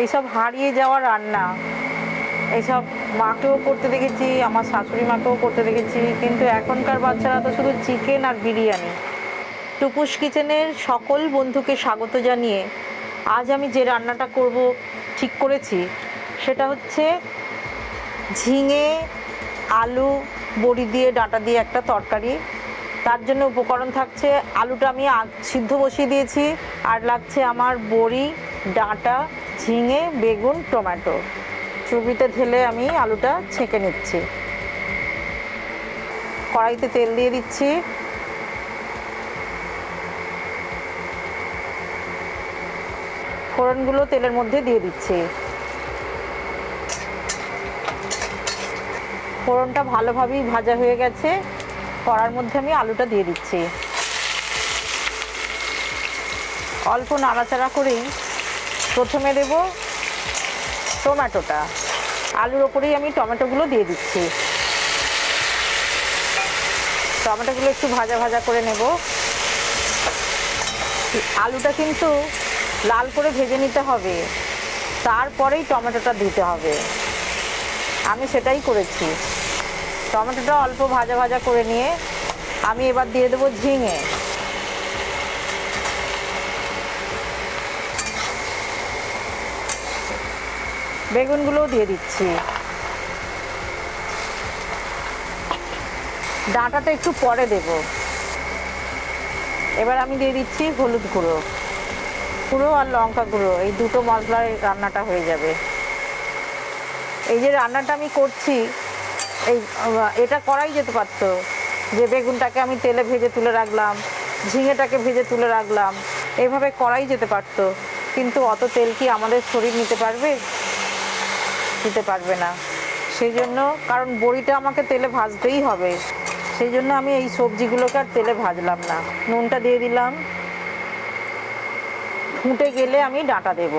এইসব হারিয়ে যাওয়া রান্না, এইসব মাকেও করতে দেখেছি, আমার শাশুড়ি মাকেও করতে দেখেছি, কিন্তু এখনকার বাচ্চারা তো শুধু চিকেন আর বিরিয়ানি। টুপুস কিচেনের সকল বন্ধুকে স্বাগত জানিয়ে আজ আমি যে রান্নাটা করব ঠিক করেছি, সেটা হচ্ছে ঝিঙে, আলু, বড়ি দিয়ে, ডাঁটা দিয়ে একটা তরকারি। তার জন্য উপকরণ থাকছে আলুটা আমি সিদ্ধ বসিয়ে দিয়েছি, আর লাগছে আমার বড়ি, ডাঁটা ঝিঙে, বেগুন, টমেটো। চুবিতে ঢেলে আমি আলুটা ছেঁকে নিচ্ছি। কড়াইতে তেল দিয়ে দিচ্ছি। ফোড়নগুলো তেলের মধ্যে দিয়ে দিচ্ছি। ফোড়নটা ভালোভাবেই ভাজা হয়ে গেছে। কড়ার মধ্যে আমি আলুটা দিয়ে দিচ্ছি। অল্প নাড়াচাড়া করেই প্রথমে দেব টমেটোটা। আলুর ওপরেই আমি টমেটোগুলো দিয়ে দিচ্ছি। টমেটোগুলো একটু ভাজা ভাজা করে নেব। আলুটা কিন্তু লাল করে ভেজে নিতে হবে। তারপরেই টমেটোটা দিতে হবে। আমি সেটাই করেছি। টমেটোটা অল্প ভাজা ভাজা করে নিয়ে আমি এবার দিয়ে দেবো ঝিঙে। বেগুনগুলোও দিয়ে দিচ্ছি। ডাঁটাটা একটু পরে দেব। এবার আমি দিয়ে দিচ্ছি হলুদ গুঁড়ো। গুঁড়ো আর লঙ্কা গুঁড়ো, এই দুটো মশলার রান্নাটা হয়ে যাবে। এই যে রান্নাটা আমি করছি, এই এটা করাই যেতে পারতো। যে বেগুনটাকে আমি তেলে ভেজে তুলে রাখলাম, ঝিঙেটাকে ভেজে তুলে রাখলাম এইভাবে করাই যেতে পারতো। কিন্তু অত তেল কি আমাদের শরীর নিতে পারবে? দিতে পারবে না। সেই জন্য কারণ বড়িটা আমাকে তেলে ভাজতেই হবে। সেই জন্য আমি এই সবজিগুলোকে আর তেলে ভাজলাম না। নুনটা দিয়ে দিলাম। ফুটে গেলে আমি ডাঁটা দেব।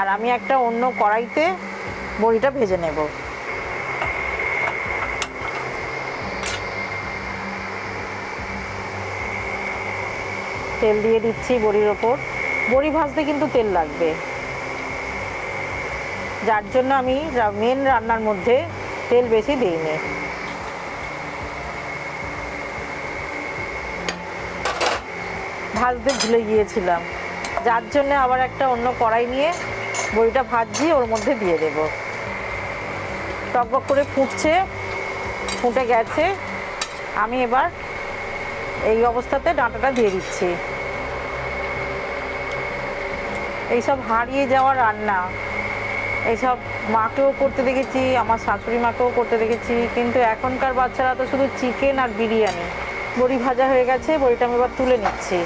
আর আমি একটা অন্য কড়াইতে বড়িটা ভেজে নেব। তেল দিয়ে দিচ্ছি বড়ির ওপর। বড়ি ভাজতে কিন্তু তেল লাগবে। যার জন্য আমি মেন রান্নার মধ্যে তেল বেশি দিইনি। ভাজতে ভুলে গিয়েছিলাম। যার জন্য আবার একটা অন্য কড়াই নিয়ে বড়িটা ভাজছি, ওর মধ্যে দিয়ে দেব। টকবক করে ফুটছে, ফুটে গেছে। আমি এবার এই অবস্থাতে ডাঁটাটা দিয়ে দিচ্ছি। এইসব হারিয়ে যাওয়া রান্না। এইসব মাকেও করতে দেখেছি, আমার শাশুড়ি মাকেও করতে দেখেছি, কিন্তু এখনকার বাচ্চারা তো শুধু চিকেন আর বিরিয়ানি। বড়ি ভাজা হয়ে গেছে, বড়িটা আমি এবার তুলে নিচ্ছি।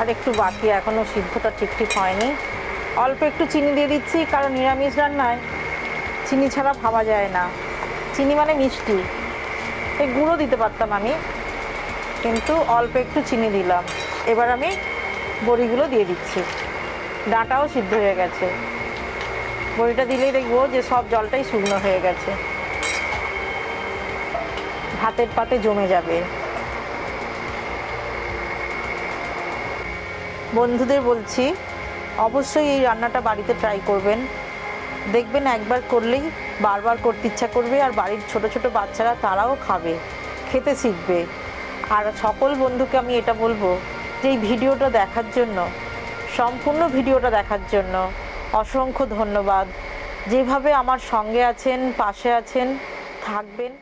আর একটু বাকি এখনও সিদ্ধটা ঠিক ঠিক হয়নি। অল্প একটু চিনি দিয়ে দিচ্ছি, কারণ নিরামিষ রান্নায় চিনি ছাড়া ভাবা যায় না। চিনি মানে মিষ্টি। এই গুঁড়ো দিতে পারতাম আমি। কিন্তু অল্প একটু চিনি দিলাম। এবার আমি বড়িগুলো দিয়ে দিচ্ছি। ডাঁটাও সিদ্ধ হয়ে গেছে। বড়িটা দিলেই দেখব যে সব জলটাই শুকনো হয়ে গেছে। ভাতের পাতে জমে যাবে। বন্ধুদের বলছি, অবশ্যই এই রান্নাটা বাড়িতে ট্রাই করবেন। দেখবেন একবার করলেই বারবার করতে ইচ্ছা করবে, আর বাড়ির ছোট ছোট বাচ্চারা তারাও খাবে, খেতে শিখবে। আর সকল বন্ধুকে আমি এটা বলব যে এই ভিডিওটা দেখার জন্য, সম্পূর্ণ ভিডিওটা দেখার জন্য অসংখ্য ধন্যবাদ। যেভাবে আমার সঙ্গে আছেন, পাশে আছেন, থাকবেন।